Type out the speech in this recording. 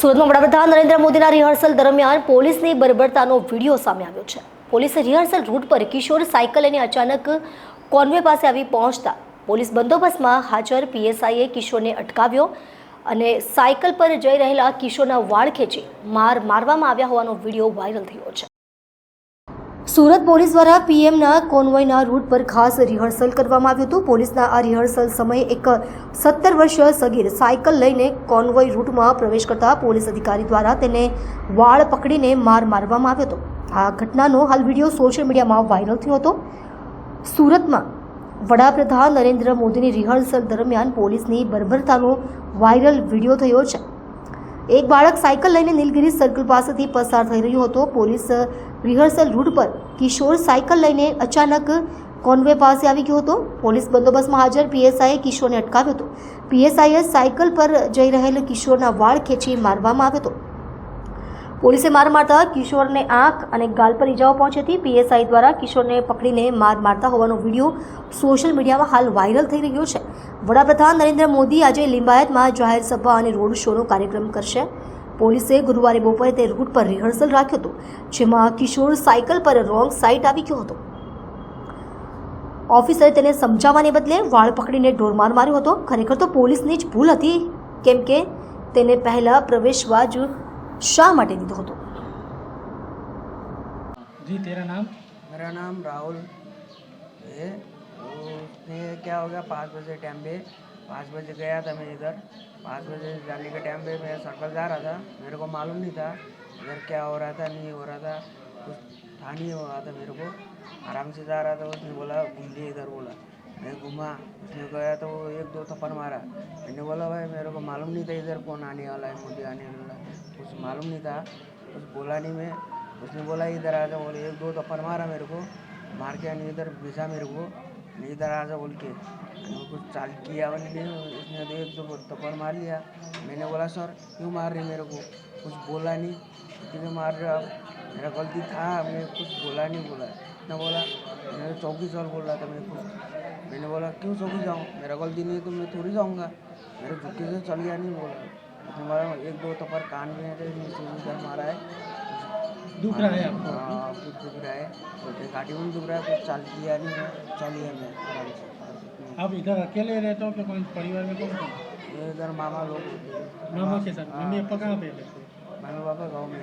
સુરતમાં વડાપ્રધાન નરેન્દ્ર મોદીના રિહર્સલ દરમિયાન પોલીસની બર્બરતાનો વીડિયો સામે આવ્યો છે. પોલીસે રિહર્સલ રૂટ પર કિશોર સાયકલ લઈને અચાનક કોન્વે પાસે આવી પહોંચતા પોલીસ બંદોબસ્તમાં હાજર પીએસઆઈએ કિશોરને અટકાવ્યો અને સાયકલ પર જઈ રહેલા કિશોરના વાળ ખેંચી માર મારવામાં આવ્યા હોવાનો વીડિયો વાયરલ થયો છે. સુરત પોલીસ દ્વારા પીએમના કોન્વોયના રૂટ પર ખાસ રિહર્સલ કરવામાં આવ્યું હતું. પોલીસના આ રિહર્સલ સમયે એક સત્તર વર્ષીય સગીર સાયકલ લઈને કોન્વોય રૂટમાં પ્રવેશ કરતા પોલીસ અધિકારી દ્વારા તેને વાળ પકડીને માર મારવામાં આવ્યો હતો. આ ઘટનાનો હાલ વીડિયો સોશિયલ મીડિયામાં વાયરલ થયો હતો. સુરતમાં વડાપ્રધાન નરેન્દ્ર મોદીની રિહર્સલ દરમિયાન પોલીસની બર્બરતાનો વાયરલ વીડિયો થયો છે. એક બાળક સાયકલ લઈને નીલગિરી સર્કલ પાસેથી પસાર થઈ રહ્યો હતો. પોલીસ રિહર્સલ રૂટ પર કિશોર સાયકલ લઈને અચાનક કોન્વે પાસે આવી ગયો હતો. પોલીસ બંદોબસ્તમાં હાજર પીએસઆઈએ કિશોરને અટકાવ્યો હતો. પીએસઆઈએ સાયકલ પર જઈ રહેલ કિશોરના વાળ ખેંચી મારવામાં આવ્યો હતો. પોલીસે માર મારતા કિશોરને આંખ અને ગાલ પર ઈજાઓ પહોંચી હતી. પીએસઆઈ દ્વારા કિશોરને પકડીને માર મારતા હોવાનો વીડિયો સોશિયલ મીડિયામાં હાલ વાયરલ થઈ રહ્યો છે. વડાપ્રધાન નરેન્દ્ર મોદી આજે લિંબાયતમાં જાહેર સભા અને રોડ શોનો કાર્યક્રમ કરશે. પોલીસે ગુરુવારે બપોરે તે રૂટ પર રિહર્સલ રાખ્યો હતો, જેમાં કિશોર સાયકલ પર રોંગ સાઇટ આવી ગયો હતો. ઓફિસરે તેને સમજાવવાને બદલે વાળ પકડીને ઢોરમાર માર્યો હતો. ખરેખર તો પોલીસની જ ભૂલ હતી, કેમ કે તેને પહેલાં પ્રવેશવા જ શા માટે દીધો હતો जी तेरा नाम मेरा नाम राहुल है तो उसने क्या हो गया पाँच बजे टाइम पे पाँच बजे गया था मैं इधर पाँच बजे जाने के टाइम पे मैं सर्कल जा रहा था मेरे को मालूम नहीं था इधर क्या हो रहा था नहीं हो रहा था कुछ था नहीं हो रहा था मेरे को आराम से जा रहा था उसने बोला घूम लिए इधर बोला मैं घूमा उसने गया तो एक दो थप्पड़ मारा। मैंने बोला, भाई, मेरे को मालूम नहीं था इधर कौन आने वाला है, मुझे आने वाला है। कुछ मालूम नहीं था, कुछ बोला नहीं मैं। उसने बोला, इधर आ जा। बोले, एक दो थप्पड़ मारा मेरे को, मार के नहीं इधर भेजा मेरे को इधर आ जा, बोल के। कुछ चाल किया मैंने उसने तो एक दो थप्पड़ मार लिया। मैंने बोला, सर, क्यों मार रही मेरे को? कुछ बोला नहीं क्यों मार रहे आप मेरा गलती था, मैं कुछ बोला नहीं बोला। इतना बोला मैं चौकी चल बोल रहा था मैं कुछ मैंने बोला क्यों चौकी जाऊँ? मेरा गलती नहीं है तो मैं थोड़ी जाऊँगा। मेरे झुक्के से चल गया नहीं बोला। उसने बोला एक दो थप्पड़ कान में है नीचे मारा है। दुख रहा है आपको? हाँ कुछ दुख रहा है। तो घाटी में दुख रहा है कुछ चल किया नहीं है चल लिया मैं आराम से आप इधर अकेले रहते हो कि कोई परिवार में कौन कौन? इधर मामा लोग। मामा के साथ? हाँ, मम्मी पापा कहाँ पे रहते मम्मी पापा गाँव में।